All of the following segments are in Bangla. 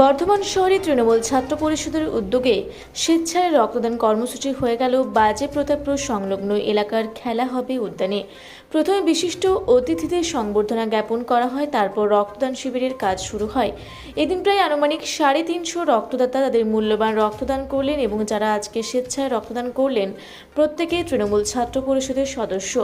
বর্ধমান শহরে তৃণমূল ছাত্র পরিষদের উদ্যোগে স্বেচ্ছায় রক্তদান কর্মসূচি হয়ে গেল বাজে প্রতাপপুর সংলগ্ন এলাকার খেলা হবে উদ্যানে। প্রথমে বিশিষ্ট অতিথিদের সংবর্ধনা জ্ঞাপন করা হয়, তারপর রক্তদান শিবিরের কাজ শুরু হয়। এদিন প্রায় আনুমানিক সাড়ে তিনশো রক্তদাতা তাদের মূল্যবান রক্তদান করলেন এবং যারা আজকে স্বেচ্ছায় রক্তদান করলেন, প্রত্যেকে তৃণমূল ছাত্র পরিষদের সদস্য।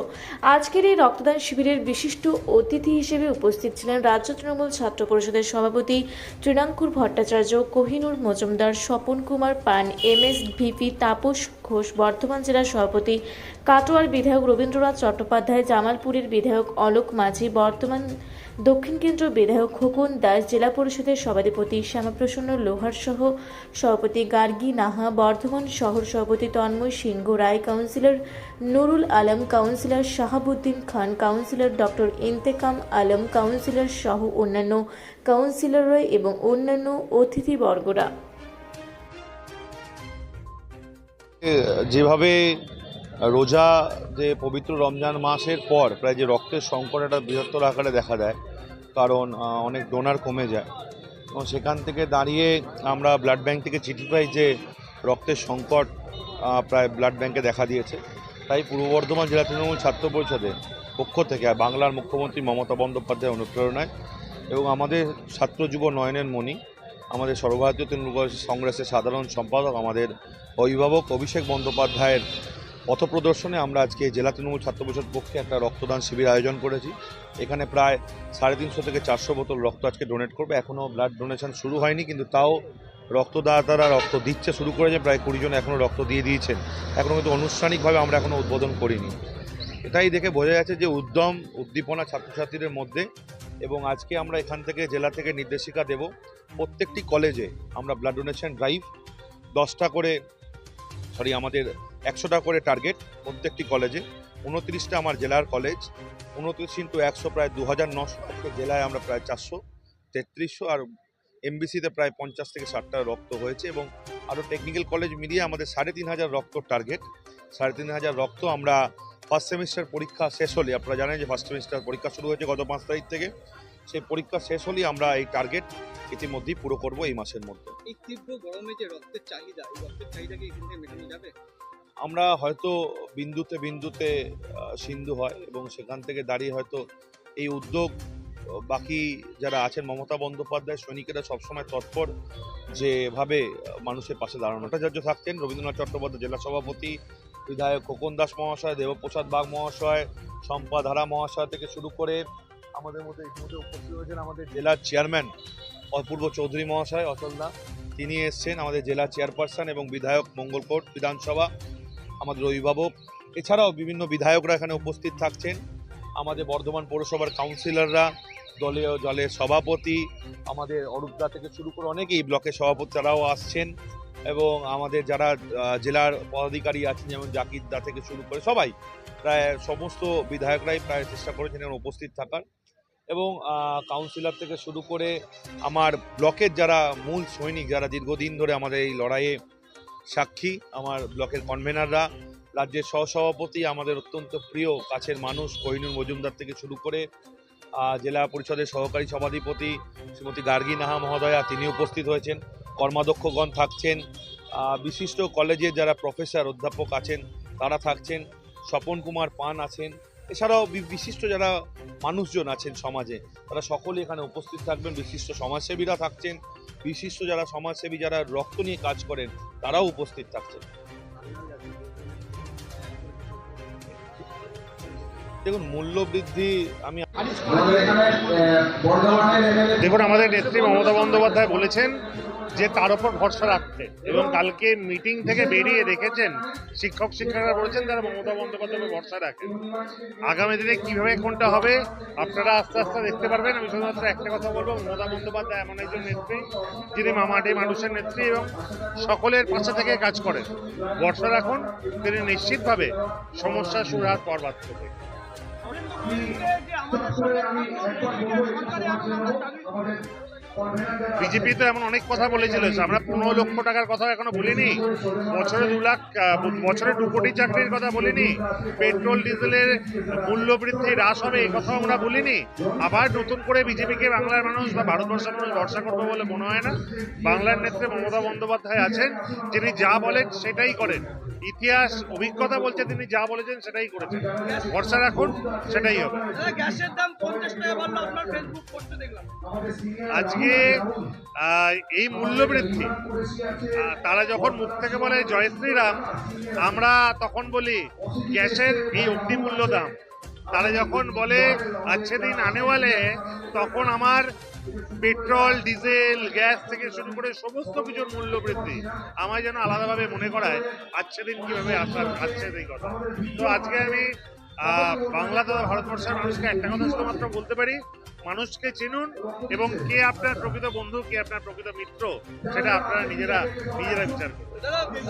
আজকের এই রক্তদান শিবিরের বিশিষ্ট অতিথি হিসেবে উপস্থিত ছিলেন রাজ্য তৃণমূল ছাত্র পরিষদের সভাপতি Trinankur Bhattacharya Kohinoor Majumdar Swapan Kumar Pan M S VP Tapas Ghosh, Bardhaman জেলার সভাপতি কাটোয়ার বিধায়ক রবীন্দ্রনাথ চট্টোপাধ্যায়, জামালপুরের বিধায়ক অলোক মাঝি, বর্তমান দক্ষিণ কেন্দ্র বিধায়ক খোকন দাস, জেলা পরিষদের সভাধিপতি শ্যামাপ্রসন্ন লোহার সহ সভাপতি গার্গী নাহা, বর্ধমান শহর সভাপতি Tanmoy Singha, Roy councillor Nurul Alam, councillor Shahabuddin Khan, councillor doctor Intekam Alam, councillor সহ অন্যান্য কাউন্সিলররা এবং অন্যান্য অতিথিবর্গরা। যেভাবে রোজা যে পবিত্র রমজান মাসের পর প্রায় যে রক্তের সংকট একটা বৃহত্তর আকারে দেখা দেয়, কারণ অনেক ডোনার কমে যায়। এবং সেখান থেকে দাঁড়িয়ে আমরা ব্লাড ব্যাংক থেকে চিঠি পাই যে রক্তের সংকট প্রায় ব্লাড ব্যাংকে দেখা দিয়েছে। তাই পূর্ব বর্ধমান জেলা তৃণমূল ছাত্র পরিষদের পক্ষ থেকে বাংলার মুখ্যমন্ত্রী মমতা বন্দ্যোপাধ্যায়ের অনুপ্রেরণায় এবং আমাদের ছাত্র যুব নয়নের মণি আমাদের সর্বভারতীয় তৃণমূল কংগ্রেসের সাধারণ সম্পাদক, আমাদের অভিভাবক অভিষেক বন্দ্যোপাধ্যায়ের পথপ্রদর্শনে আমরা আজকে জেলা তৃণমূল ছাত্র পরিষদ পক্ষে একটা রক্তদান শিবির আয়োজন করেছি। এখানে প্রায় সাড়ে তিনশো থেকে চারশো বোতল রক্ত আজকে ডোনেট করবে। এখনও ব্লাড ডোনেশন শুরু হয়নি, কিন্তু তাও রক্তদাতারা রক্ত দিচ্ছে শুরু করেছে। প্রায় কুড়িজন এখনও রক্ত দিয়ে দিয়েছেন। এখনও কিন্তু আনুষ্ঠানিকভাবে আমরা এখনও উদ্বোধন করিনি। এটাই দেখে বোঝা যাচ্ছে যে উদ্যম, উদ্দীপনা ছাত্রছাত্রীদের মধ্যে এবং আজকে আমরা এখান থেকে জেলা থেকে নির্দেশিকা দেব। প্রত্যেকটি কলেজে আমরা ব্লাড ডোনেশন ড্রাইভ দশটা করে সরি আমাদের একশোটা করে টার্গেট প্রত্যেকটি কলেজে। উনত্রিশটা আমার জেলার কলেজ, উনত্রিশ ইন্টু একশো প্রায় দু হাজার নশো জেলায় আমরা প্রায় চারশো, তেত্রিশশো আর এমবিসিতে প্রায় পঞ্চাশ থেকে ষাটটা রক্ত হয়েছে এবং আরও টেকনিক্যাল কলেজ মিলিয়ে আমাদের সাড়ে তিন হাজার রক্ত টার্গেট সাড়ে তিন হাজার রক্ত আমরা ফার্স্ট সেমিস্টার পরীক্ষা শেষ হলে আপনারা জানেন যে ফার্স্ট সেমিস্টার পরীক্ষা শুরু হয়েছে গত পাঁচ তারিখ থেকে। সেই পরীক্ষা শেষ হলেই আমরা এই টার্গেট ইতিমধ্যেই পুরো করব এই মাসের মধ্যে। এই তীব্র গরমে যে রক্তের চাহিদা এই রক্তের চাহিদাকে এখান থেকে মেটানো যাবে? আমরা হয়তো বিন্দুতে বিন্দুতে সিন্ধু হয় এবং সেখান থেকে দাঁড়িয়ে হয়তো এই উদ্যোগ বাকি যারা আছেন মমতা বন্দ্যোপাধ্যায় সৈনিকেরা সবসময় তৎপর যেভাবে মানুষের পাশে দাঁড়ানো ভট্টাচার্য থাকতেন রবীন্দ্রনাথ চট্টোপাধ্যায় জেলা সভাপতি বিধায়ক খোকন দাস মহাশয়, দেবপ্রসাদ বাগ মহাশয়, শম্পা ধারা মহাশয় থেকে শুরু করে আমাদের মধ্যে ইতিমধ্যে উপস্থিত হয়েছেন আমাদের জেলার চেয়ারম্যান অপূর্ব চৌধুরী মহাশয়, অচল দা। তিনি এসছেন আমাদের জেলা চেয়ারপারসন এবং বিধায়ক মঙ্গলকোট বিধানসভা, আমাদের অভিভাবক। এছাড়াও বিভিন্ন বিধায়করা এখানে উপস্থিত থাকছেন। আমাদের বর্ধমান পৌরসভার কাউন্সিলররা, দলীয় দলের সভাপতি, আমাদের অরূপদা থেকে শুরু করে অনেকেই ব্লকের সভাপতি, তারাও আসছেন। এবং আমাদের যারা জেলার পদাধিকারী আছেন, যেমন জাকির দা থেকে শুরু করে সবাই, প্রায় সমস্ত বিধায়করাই প্রায় চেষ্টা করেছেন এখানে উপস্থিত থাকার। এবং কাউন্সিলর থেকে শুরু করে আমার ব্লকের যারা মূল সৈনিক, যারা দীর্ঘদিন ধরে আমাদের এই লড়াইয়ে সাক্ষী, আমার ব্লকের কনভেনাররা রাজ্যের সহসভাপতি, আমাদের অত্যন্ত প্রিয় কাছের মানুষ, কোহিনুর মজুমদার থেকে শুরু করে জেলা পরিষদের সহকারী সভাধিপতি, শ্রীমতী গার্গী নাহা মহোদয়া তিনি উপস্থিত হয়েছেন। কর্মাধ্যক্ষগণ থাকছেন বিশিষ্ট কলেজের যারা প্রফেসর, অধ্যাপক আছেন, তারা থাকছেন, স্বপন কুমার পান আছেন, এছাড়াও বিশিষ্ট যারা মানুষজন আছেন সমাজে, তারা সকলে এখানে উপস্থিত থাকবেন, বিশিষ্ট সমাজসেবীরা থাকছেন, বিশিষ্ট যারা সমাজসেবী যারা রক্ত নিয়ে কাজ করেন, তারাও উপস্থিত থাকছেন। দেখুন মূল্য বৃদ্ধি আমি দেখুন, আমাদের নেত্রী মমতা বন্দ্যোপাধ্যায় বলেছেন যে তার উপর ভরসা রাখতে। এবং কালকে মিটিং থেকে বেরিয়ে দেখেছেন, শিক্ষক, শিক্ষকরা বলেছেন তারা মমতা বন্দ্যোপাধ্যায়ের উপর ভরসা রাখেন আগামী দিনে কীভাবে কোনটা হবে, আপনারা আস্তে আস্তে দেখতে পারবেন। আমি শুধুমাত্র একটা কথা বলব, মমতা বন্দ্যোপাধ্যায় এমন একজন নেত্রী, যিনি মামাটি মানুষের নেত্রী এবং সকলের পাশে থেকে কাজ করেন। ভরসা রাখুন, তিনি নিশ্চিতভাবে সমস্যার সুরাহাত পর্বাত করবে। বিজেপি তো এমন অনেক কথা বলেছিল আমরা পনেরো লক্ষ টাকার কথা এখনও বলিনি। বছরে দু লাখ বছরে দু কোটি চাকরির কথা বলিনি। পেট্রোল ডিজেলের মূল্য বৃদ্ধি হ্রাস হবে এই কথাও আমরা বলিনি। আবার নতুন করে বিজেপিকে বাংলার মানুষ বা ভারতবর্ষের মানুষ ভরসা করবে বলে মনে হয় না। বাংলার নেত্রী মমতা বন্দ্যোপাধ্যায় আছেন যিনি যা বলেন সেটাই করেন। ইতিহাস অভিজ্ঞতা বলছে তিনি যা বলেছেন সেটাই করেছেন। ভরসা রাখুন সেটাই হবে। আজকে আহ, এই মূল্য বৃদ্ধি তারা যখন মুখ থেকে বলে জয় শ্রীরাম আমরা তখন বলি গ্যাসের এই অগ্নি মূল্য দাম। তারা যখন বলে আচ্ছে দিন আনেওয়ালে তখন আমার পেট্রোল ডিজেল গ্যাস থেকে শুরু করে সমস্ত কিছুর মূল্য বৃদ্ধি। আমায় যেন আলাদাভাবে মনে করায় আচ্ছে দিন কীভাবে আসার আচ্ছে এই কথা তো আজকে আমি বাংলা তথা ভারতবর্ষের মানুষকে একটা কথা শুধুমাত্র বলতে পারি মানুষকে চিনুন এবং কে আপনার প্রকৃত বন্ধু কে আপনার প্রকৃত মিত্র সেটা আপনারা নিজেরা নিজেরা বিচার করুন।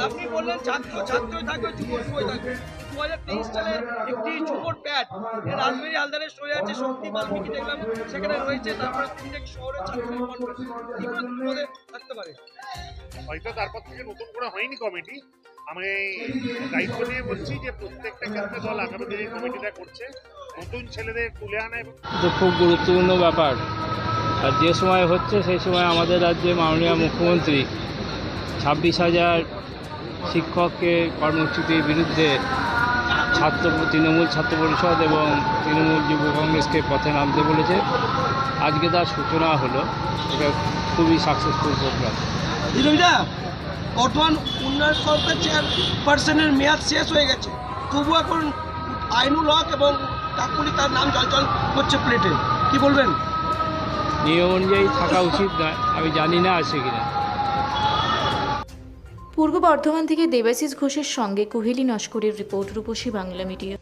আপনি বললেন ছাত্র ছাত্রই থাকবে যুবই থাকবে। দু হাজার তেইশ সালে একটি যুবর রাজবেরি হালদারের সরে আছে শক্তি বাল্মীকি দেখলাম সেখানে রয়েছে তারপরে শহরের থাকতে পারে। হয়তো তারপর থেকে নতুন করে হয়নি কমিটি আমি দায়িত্ব নিয়ে বলছি যে প্রত্যেকটা ক্ষেত্রে দল আগামী দিনে কমিটিটা করছে। নতুন ছেলেদের তুলে আনা এবং তো খুব গুরুত্বপূর্ণ ব্যাপার। আর যে সময় হচ্ছে সেই সময় আমাদের রাজ্যে মাননীয় মুখ্যমন্ত্রী ছাব্বিশ হাজার শিক্ষককে কর্মসূচির বিরুদ্ধে ছাত্র তৃণমূল ছাত্র পরিষদ এবং তৃণমূল যুব কংগ্রেসকে পথে নামতে বলেছে। আজকে তার সূচনা হলো। এটা খুবই সাকসেসফুল প্রোগ্রাম বর্তমান উন্নয়ন সরকার চেয়ারপারসনের মেয়াদ শেষ হয়ে গেছে। তবু এখন আইনুল হক এবং কাকুলি তার নাম জলজল করছে প্লেটে কি বলবেন? নিয়ম অনুযায়ী থাকা উচিত নয় আমি জানি না আছে কিনা। পূর্ব বর্ধমান থেকে দেবাশিস ঘোষের সঙ্গে কুহেলি নস্করের রিপোর্ট রূপসী বাংলা মিডিয়া।